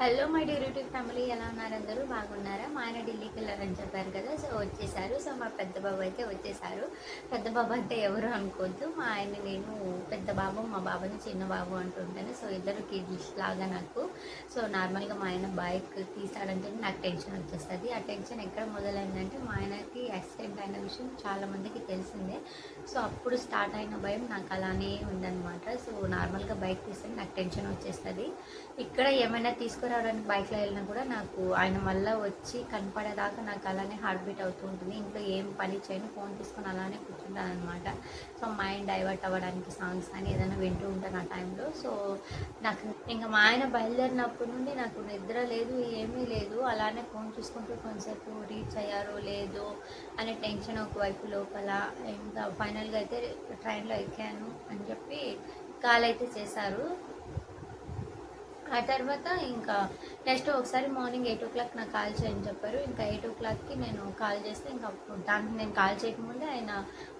Hello my dear YouTube family. ఎలా ఉన్నారు అందరూ? బాగున్నారా? మా ఆయన ఢిల్లీకి వెళ్ళారని చెప్పారు కదా సో వచ్చేసారు. సో మా పెద్ద బాబు అయితే వచ్చేసారు. పెద్ద బాబు అంటే ఎవరు అనుకోవద్దు. మా ఆయన నేను పెద్ద బాబు మా బాబుని చిన్న బాబు అంటుంటాను సో ఇద్దరు కిడ్స్ లాగా నాకు. సో నార్మల్గా మా ఆయన బైక్ తీసాడంటే నాకు టెన్షన్ వచ్చేస్తుంది. ఆ టెన్షన్ ఎక్కడ మొదలైందంటే మా ఆయనకి యాక్సిడెంట్ అయిన విషయం చాలామందికి తెలిసిందే. సో అప్పుడు స్టార్ట్ అయిన భయం నాకు అలానే ఉందన్నమాట. సో నార్మల్గా బైక్ తీస్తే నాకు టెన్షన్ వచ్చేస్తుంది. ఇక్కడ ఏమైనా తీసుకురావడానికి బైక్లో వెళ్ళినా కూడా నాకు ఆయన మళ్ళీ వచ్చి కనపడేదాకా నాకు అలానే హార్ట్ బీట్ అవుతూ ఉంటుంది. ఇంట్లో ఏం పని చేయను ఫోన్ తీసుకొని అలానే కూర్చుంటాను అనమాట సో మైండ్ డైవర్ట్ అవ్వడానికి సాంగ్స్ కానీ ఏదైనా వింటూ ఉంటాను ఆ టైంలో సో నాకు ఇంకా మా ఆయన బయలుదేరినప్పటి నుండి నాకు నిద్ర లేదు ఏమీ లేదు. అలానే ఫోన్ చూసుకుంటూ కొంతసేపు రీచ్ అయ్యారో లేదో అనే టెన్షన్ ఒకవైపు లోపల ఇంకా ఫైనల్గా అయితే ట్రైన్లో ఎక్కాను అని చెప్పి కాల్ అయితే చేశారు. ఆ తర్వాత ఇంకా నెక్స్ట్ ఒకసారి మార్నింగ్ ఎయిట్ ఓ క్లాక్ నాకు కాల్ చేయని చెప్పారు. ఇంకా ఎయిట్ ఓ క్లాక్కి నేను కాల్ చేస్తే ఇంకా దానికి నేను కాల్ చేయకముందే ఆయన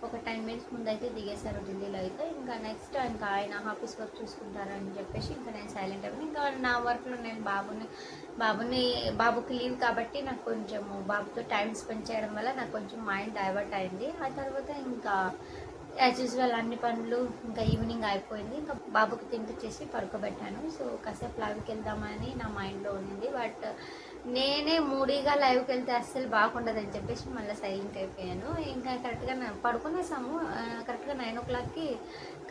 ఒక టెన్ మినిట్స్ ముందు అయితే దిగేశారు ఢిల్లీలో అయితే. ఇంకా నెక్స్ట్ ఇంకా ఆయన ఆఫీస్ వర్క్ చూసుకుంటారని చెప్పేసి ఇంకా నేను సైలెంట్ అయిపోయి ఇంకా నా వర్క్లో నేను బాబుని బాబుని బాబుకి లీవ్ కాబట్టి నాకు కొంచెం బాబుతో టైం స్పెండ్ చేయడం వల్ల నాకు కొంచెం మైండ్ డైవర్ట్ అయింది. ఆ తర్వాత ఇంకా యాజ్ యూజువల్ అన్ని పనులు ఇంకా ఈవినింగ్ అయిపోయింది. ఇంకా బాబుకి తినిపించేసి పడుకోబెట్టాను. సో కాసేపు లైవ్కి వెళ్దామని నా మైండ్లో ఉండింది బట్ నేనే మూడీగా లైవ్కి వెళ్తే అస్సలు బాగుండదని చెప్పేసి మళ్ళీ సైలెంట్ అయిపోయాను. ఇంకా కరెక్ట్గా పడుకునేసాము. కరెక్ట్గా నైన్ ఓ క్లాక్కి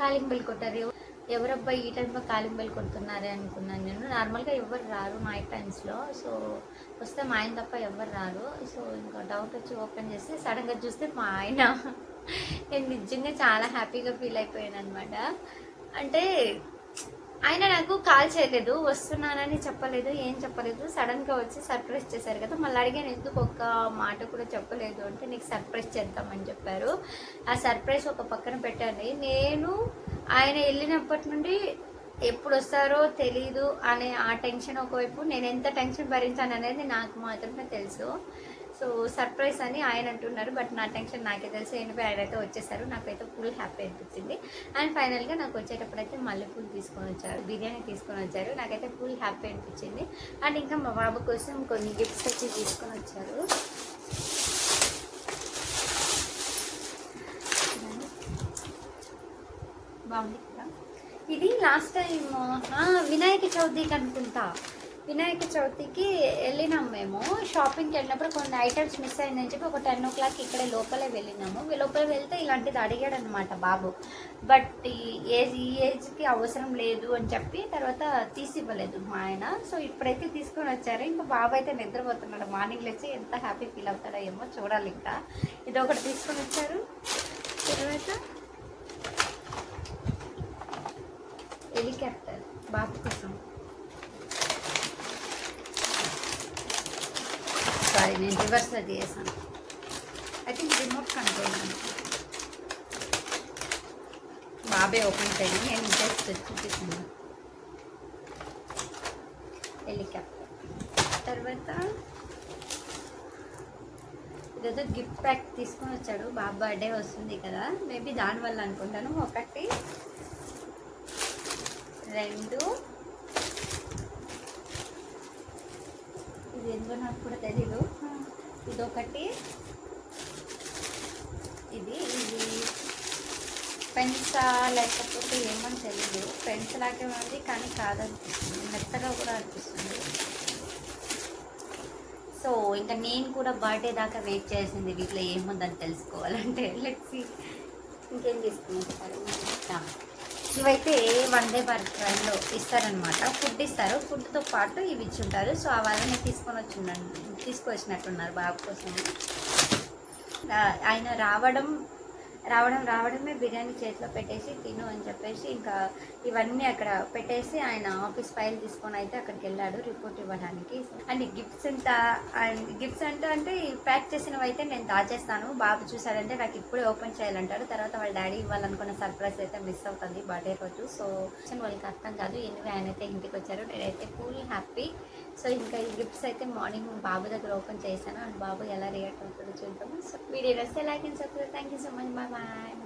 కాలింగ్ బిల్ కొట్టారు. ఎవరబ్బా ఈ టైంలో కాలింగ్ బెల్ కొడుతున్నారే అనుకున్నాను నేను. నార్మల్గా ఎవరు రారు నైట్ టైమ్స్లో సో వస్తే మా ఆయన తప్ప ఎవరు రారు. సో ఇంకా డౌట్ వచ్చి ఓపెన్ చేస్తే సడన్గా చూస్తే మా ఆయన. నేను నిజంగా చాలా హ్యాపీగా ఫీల్ అయిపోయాను అనమాట అంటే ఆయన నాకు కాల్ చేయలేదు. వస్తున్నానని చెప్పలేదు. ఏం చెప్పలేదు. సడన్గా వచ్చి సర్ప్రైజ్ చేశారు కదా. మళ్ళీ అడిగాను ఎందుకు ఒక్క మాట కూడా చెప్పలేదు? అంటే నీకు సర్ప్రైజ్ చేద్దామని చెప్పారు. ఆ సర్ప్రైజ్ ఒక పక్కన పెట్టండి. నేను ఆయన వెళ్ళినప్పటి నుండి ఎప్పుడు వస్తారో తెలీదు అనే ఆ టెన్షన్ ఒకవైపు నేను ఎంత టెన్షన్ భరించాను అనేది నాకు మాత్రమే తెలుసు. సో సర్ప్రైజ్ అని ఆయన అంటున్నారు బట్ నా టెన్షన్ నాకే తెలుసు. ఎనిపై ఆయన అయితే వచ్చేసారు. నాకైతే ఫుల్ హ్యాపీ అనిపించింది. అండ్ ఫైనల్గా నాకు వచ్చేటప్పుడు అయితే మల్లెపూలు తీసుకొని వచ్చారు బిర్యానీ తీసుకొని వచ్చారు. నాకైతే ఫుల్ హ్యాపీ అనిపించింది. అండ్ ఇంకా మా బాబు కోసం కొన్ని గిఫ్ట్స్ వచ్చి తీసుకొని వచ్చారు. బాగుంది. కదా ఇది లాస్ట్ టైం వినాయక చవితికి అనుకుంటా. వినాయక చవితికి వెళ్ళినాం మేము. షాపింగ్కి వెళ్ళినప్పుడు కొన్ని ఐటమ్స్ మిస్ అయిందని చెప్పి ఒక టెన్ ఓ క్లాక్ ఇక్కడే లోపలే వెళ్ళినాము. లోపల వెళ్తే ఇలాంటిది అడిగాడు అనమాట బాబు బట్ ఏజ్ ఈ ఏజ్కి అవసరం లేదు అని చెప్పి తర్వాత తీసి ఇవ్వలేదు మా ఆయన. సో ఇప్పుడైతే తీసుకొని వచ్చారు. ఇంకా బాబు అయితే నిద్రపోతున్నాడు. మార్నింగ్ లేచి ఎంత హ్యాపీ ఫీల్ అవుతాడో ఏమో చూడాలి ఇంకా. ఇది ఒకటి తీసుకొని వచ్చారు. తర్వాత బాబు కోసం సారీ నేను రివర్స్లో చేసాను ఐ థింక్ రిమోట్ కంట్రోల్ బాబే ఓపెన్ చేయండి నేను జస్ట్ చూపిస్తాను హెలికాప్టర్ తర్వాత ఇదేదో గిఫ్ట్ ప్యాక్ తీసుకొని వచ్చాడు. బాబు బర్త్డే వస్తుంది కదా. మేబీ దానివల్ల అనుకుంటాను. ఒకటి రెండు. ఇది ఎందుకో నాకు కూడా తెలీదు. ఇదొకటి. ఇది ఇది. పెన్సా లేకపోతే ఏమని తెలీదు. పెన్స్ లాగే ఉంది కానీ కాదనిపిస్తుంది. మెత్తగా కూడా అనిపిస్తుంది. సో ఇంకా నేను కూడా బర్త్డే దాకా వెయిట్ చేసింది వీటిలో ఏముందని తెలుసుకోవాలంటే. లెట్సి ఇంకేం తీసుకుని ఇవైతే వన్ డే బర్ ట్రైన్లో ఇస్తారనమాట ఫుడ్ ఇస్తారు. ఫుడ్తో పాటు ఇవి ఇచ్చి ఉంటారు సో అవన్నీ తీసుకొని వచ్చి తీసుకొచ్చినట్టున్నారు బాబు కోసం ఆయన రావడం రావడం రావడమే బిర్యానీ చేతిలో పెట్టేసి తిను అని చెప్పేసి ఇంకా ఇవన్నీ అక్కడ పెట్టేసి ఆయన ఆఫీస్ ఫైల్ తీసుకొని అయితే అక్కడికి వెళ్ళాడు రిపోర్ట్ ఇవ్వడానికి. అండ్ గిఫ్ట్స్ అంతా అండ్ గిఫ్ట్స్ అంటే అంటే ప్యాక్ చేసినవి అయితే నేను దాచేస్తాను. బాబు చూసాడంటే నాకు ఇప్పుడే ఓపెన్ చేయాలంటారు తర్వాత వాళ్ళ డాడీ ఇవ్వాలనుకున్న సర్ప్రైజ్ అయితే మిస్ అవుతుంది బర్త్డే రోజు. సో వాళ్ళకి అర్థం కాదు ఎనివే ఆయన అయితే ఇంటికి వచ్చారు. నేనైతే ఫుల్ హ్యాపీ. సో ఇంకా ఈ గిఫ్ట్స్ అయితే మార్నింగ్ బాబు దగ్గర ఓపెన్ చేశాను. అండ్ బాబు ఎలా రియాక్ట్ అవుతుందో చూద్దాము. సో వీడియో వస్తే like and subscribe. Thank you so much. Bye. bye.